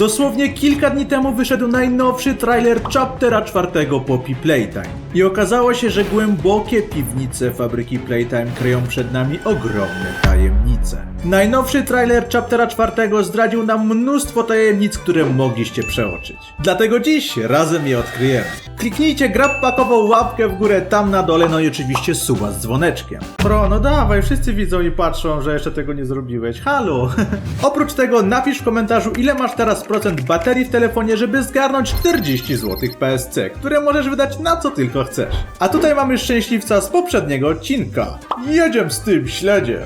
Dosłownie kilka dni temu wyszedł najnowszy trailer chaptera czwartego Poppy Playtime. I okazało się, że głębokie piwnice fabryki Playtime kryją przed nami ogromne tajemnice. Najnowszy trailer chaptera czwartego zdradził nam mnóstwo tajemnic, które mogliście przeoczyć. Dlatego dziś razem je odkryjemy. Kliknijcie grabpakową łapkę w górę tam na dole, no i oczywiście suba z dzwoneczkiem. Bro, no dawaj, wszyscy widzą i patrzą, że jeszcze tego nie zrobiłeś. Halo! Oprócz tego napisz w komentarzu, ile masz teraz procent baterii w telefonie, żeby zgarnąć 40 zł PSC, które możesz wydać na co tylko chcesz. A tutaj mamy szczęśliwca z poprzedniego odcinka. Jedziemy z tym śledziem!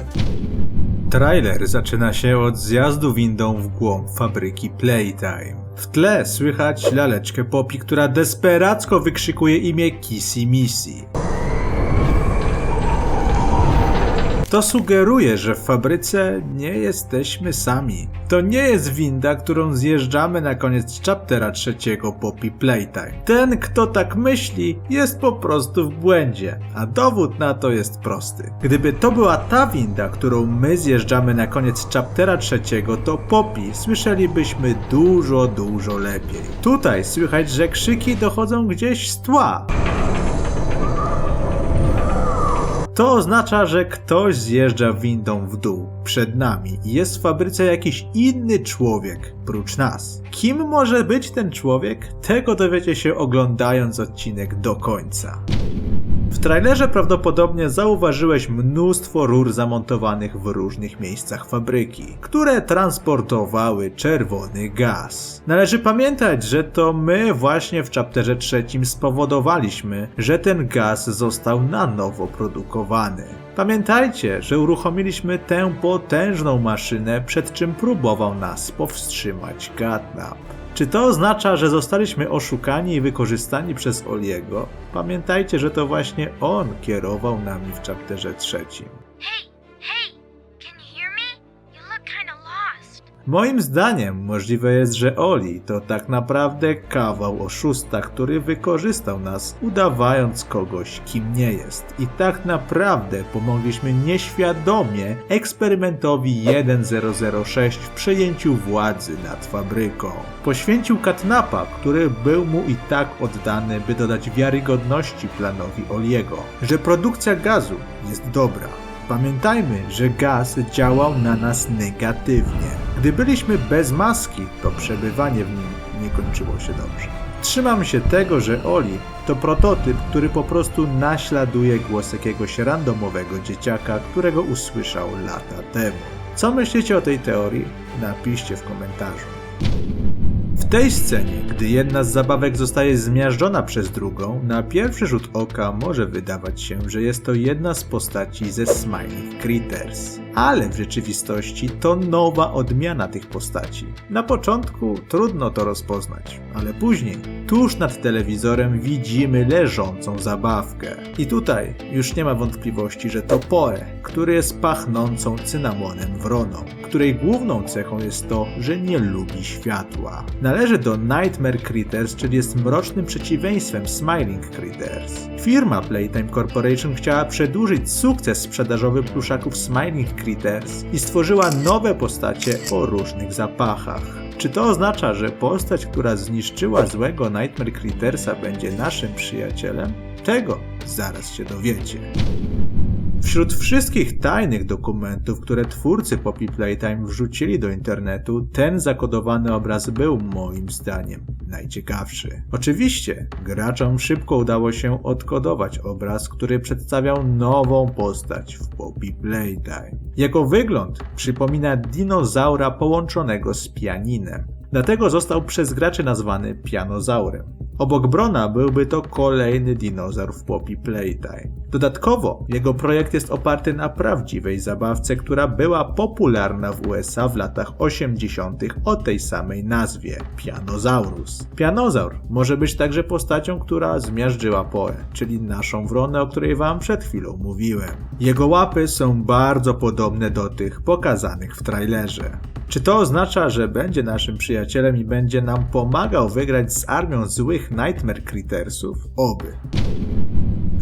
Trailer zaczyna się od zjazdu windą w głąb fabryki Playtime. W tle słychać laleczkę Poppy, która desperacko wykrzykuje imię Kissy Missy. To sugeruje, że w fabryce nie jesteśmy sami. To nie jest winda, którą zjeżdżamy na koniec chaptera trzeciego Poppy Playtime. Ten, kto tak myśli, jest po prostu w błędzie, a dowód na to jest prosty. Gdyby to była ta winda, którą my zjeżdżamy na koniec chaptera trzeciego, to Poppy słyszelibyśmy dużo, dużo lepiej. Tutaj słychać, że krzyki dochodzą gdzieś z tła. To oznacza, że ktoś zjeżdża windą w dół, przed nami i jest w fabryce jakiś inny człowiek, prócz nas. Kim może być ten człowiek? Tego dowiecie się oglądając odcinek do końca. W trailerze prawdopodobnie zauważyłeś mnóstwo rur zamontowanych w różnych miejscach fabryki, które transportowały czerwony gaz. Należy pamiętać, że to my właśnie w chapterze trzecim spowodowaliśmy, że ten gaz został na nowo produkowany. Pamiętajcie, że uruchomiliśmy tę potężną maszynę, przed czym próbował nas powstrzymać Gatnap. Czy to oznacza, że zostaliśmy oszukani i wykorzystani przez Oliego? Pamiętajcie, że to właśnie on kierował nami w chapterze trzecim. Hey, Moim zdaniem możliwe jest, że Oli to tak naprawdę kawał oszusta, który wykorzystał nas, udawając kogoś, kim nie jest. I tak naprawdę pomogliśmy nieświadomie eksperymentowi 1006 w przejęciu władzy nad fabryką. Poświęcił Katnapa, który był mu i tak oddany, by dodać wiarygodności planowi Oliego, że produkcja gazu jest dobra. Pamiętajmy, że gaz działał na nas negatywnie. Gdy byliśmy bez maski, to przebywanie w nim nie kończyło się dobrze. Trzymam się tego, że Oli to prototyp, który po prostu naśladuje głos jakiegoś randomowego dzieciaka, którego usłyszał lata temu. Co myślicie o tej teorii? Napiszcie w komentarzu. W tej scenie, gdy jedna z zabawek zostaje zmiażdżona przez drugą, na pierwszy rzut oka może wydawać się, że jest to jedna z postaci ze Smiling Critters. Ale w rzeczywistości to nowa odmiana tych postaci. Na początku trudno to rozpoznać, ale później, tuż nad telewizorem widzimy leżącą zabawkę. I tutaj już nie ma wątpliwości, że to Poe, który jest pachnącą cynamonem wroną, której główną cechą jest to, że nie lubi światła. Należy do Nightmare Critters, czyli jest mrocznym przeciwieństwem Smiling Critters. Firma Playtime Corporation chciała przedłużyć sukces sprzedażowy pluszaków Smiling Critters i stworzyła nowe postacie o różnych zapachach. Czy to oznacza, że postać, która zniszczyła złego Nightmare Crittersa będzie naszym przyjacielem? Tego zaraz się dowiecie. Wśród wszystkich tajnych dokumentów, które twórcy Poppy Playtime wrzucili do internetu, ten zakodowany obraz był moim zdaniem najciekawszy. Oczywiście, graczom szybko udało się odkodować obraz, który przedstawiał nową postać w Poppy Playtime. Jego wygląd przypomina dinozaura połączonego z pianinem. Dlatego został przez graczy nazwany pianozaurem. Obok Brona byłby to kolejny dinozaur w Poppy Playtime. Dodatkowo, jego projekt jest oparty na prawdziwej zabawce, która była popularna w USA w latach 80. o tej samej nazwie Pianozaurus. Pianozaur może być także postacią, która zmiażdżyła Poe, czyli naszą wronę, o której wam przed chwilą mówiłem. Jego łapy są bardzo podobne do tych pokazanych w trailerze. Czy to oznacza, że będzie naszym przyjacielem i będzie nam pomagał wygrać z armią złych Nightmare Crittersów? Oby.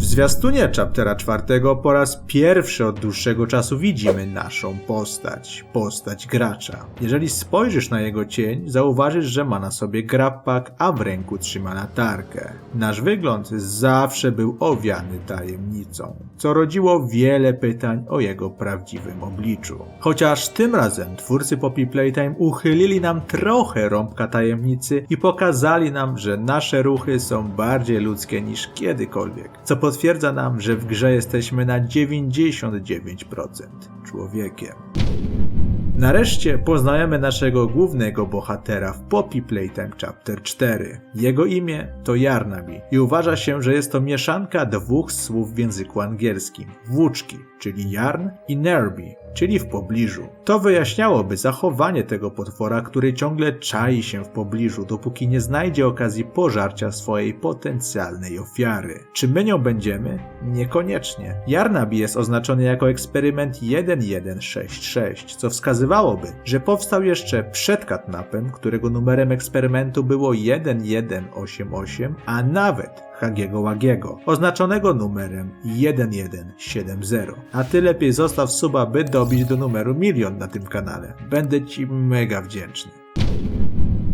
W zwiastunie chaptera czwartego po raz pierwszy od dłuższego czasu widzimy naszą postać, postać gracza. Jeżeli spojrzysz na jego cień, zauważysz, że ma na sobie grappak, a w ręku trzyma latarkę. Nasz wygląd zawsze był owiany tajemnicą, co rodziło wiele pytań o jego prawdziwym obliczu. Chociaż tym razem twórcy Poppy Playtime uchylili nam trochę rąbka tajemnicy i pokazali nam, że nasze ruchy są bardziej ludzkie niż kiedykolwiek, co potwierdza nam, że w grze jesteśmy na 99% człowiekiem. Nareszcie poznajemy naszego głównego bohatera w Poppy Playtime Chapter 4. Jego imię to Yarnaby i uważa się, że jest to mieszanka dwóch słów w języku angielskim. Włóczki, czyli Yarn i Nerby, czyli w pobliżu. To wyjaśniałoby zachowanie tego potwora, który ciągle czai się w pobliżu, dopóki nie znajdzie okazji pożarcia swojej potencjalnej ofiary. Czy my nią będziemy? Niekoniecznie. Yarnaby jest oznaczony jako eksperyment 1166, co wskazywałoby, że powstał jeszcze przed Katnapem, którego numerem eksperymentu było 1188, a nawet Hagiego Łagiego, oznaczonego numerem 1170. A ty lepiej zostaw suba, by dobić do numeru milion na tym kanale. Będę ci mega wdzięczny.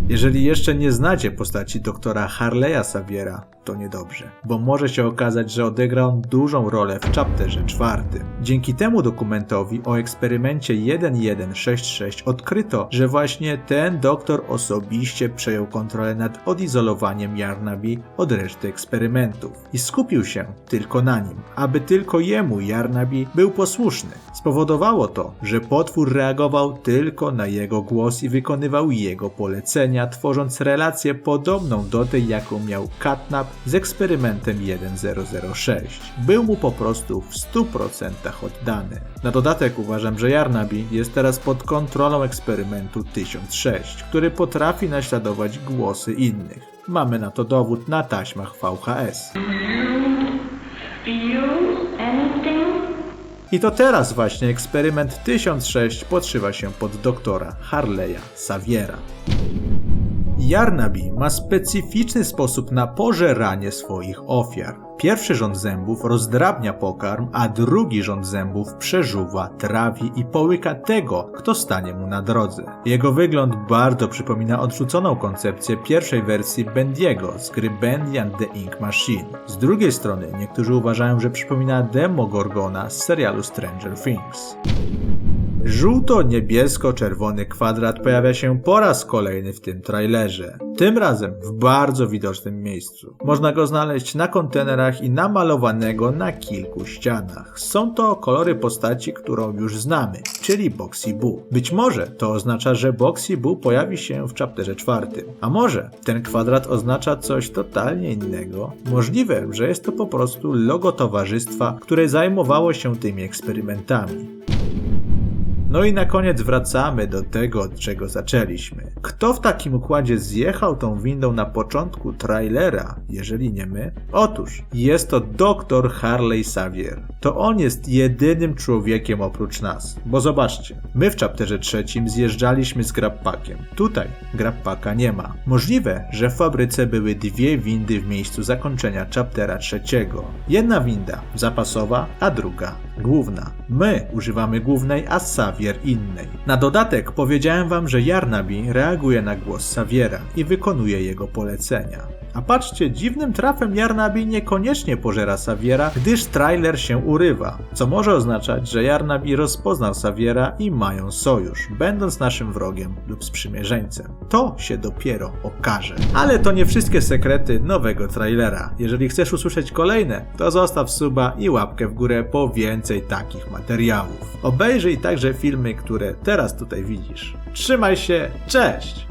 Jeżeli jeszcze nie znacie postaci doktora Harleya Saviera, to niedobrze, bo może się okazać, że odegra on dużą rolę w chapterze czwartym. Dzięki temu dokumentowi o eksperymencie 1166 odkryto, że właśnie ten doktor osobiście przejął kontrolę nad odizolowaniem Yarnaby od reszty eksperymentów i skupił się tylko na nim, aby tylko jemu Yarnaby był posłuszny. Spowodowało to, że potwór reagował tylko na jego głos i wykonywał jego polecenia, tworząc relację podobną do tej, jaką miał Catnap z eksperymentem 1006. Był mu po prostu w 100% oddany. Na dodatek uważam, że Yarnaby jest teraz pod kontrolą eksperymentu 1006, który potrafi naśladować głosy innych. Mamy na to dowód na taśmach VHS. I to teraz właśnie eksperyment 1006 podszywa się pod doktora Harleya Saviera. Yarnaby ma specyficzny sposób na pożeranie swoich ofiar. Pierwszy rząd zębów rozdrabnia pokarm, a drugi rząd zębów przeżuwa, trawi i połyka tego, kto stanie mu na drodze. Jego wygląd bardzo przypomina odrzuconą koncepcję pierwszej wersji Bendiego z gry Bendy and the Ink Machine. Z drugiej strony niektórzy uważają, że przypomina Demogorgona z serialu Stranger Things. Żółto-niebiesko-czerwony kwadrat pojawia się po raz kolejny w tym trailerze. Tym razem w bardzo widocznym miejscu. Można go znaleźć na kontenerach i namalowanego na kilku ścianach. Są to kolory postaci, którą już znamy, czyli Boxy Boo. Być może to oznacza, że Boxy Boo pojawi się w chapterze czwartym. A może ten kwadrat oznacza coś totalnie innego? Możliwe, że jest to po prostu logo towarzystwa, które zajmowało się tymi eksperymentami. No i na koniec wracamy do tego, od czego zaczęliśmy. Kto w takim układzie zjechał tą windą na początku trailera, jeżeli nie my? Otóż jest to dr Harley Xavier. To on jest jedynym człowiekiem oprócz nas. Bo zobaczcie, my w chapterze trzecim zjeżdżaliśmy z grabpakiem. Tutaj grabpaka nie ma. Możliwe, że w fabryce były dwie windy w miejscu zakończenia chaptera trzeciego. Jedna winda zapasowa, a druga główna. My używamy głównej, a Xavier innej. Na dodatek powiedziałem wam, że Yarnaby reaguje na głos Saviera i wykonuje jego polecenia. A patrzcie, dziwnym trafem Yarnaby niekoniecznie pożera Saviera, gdyż trailer się urywa, co może oznaczać, że Yarnaby rozpoznał Saviera i mają sojusz, będąc naszym wrogiem lub sprzymierzeńcem. To się dopiero okaże. Ale to nie wszystkie sekrety nowego trailera. Jeżeli chcesz usłyszeć kolejne, to zostaw suba i łapkę w górę po więcej takich materiałów. Obejrzyj także filmy, które teraz tutaj widzisz. Trzymaj się, cześć!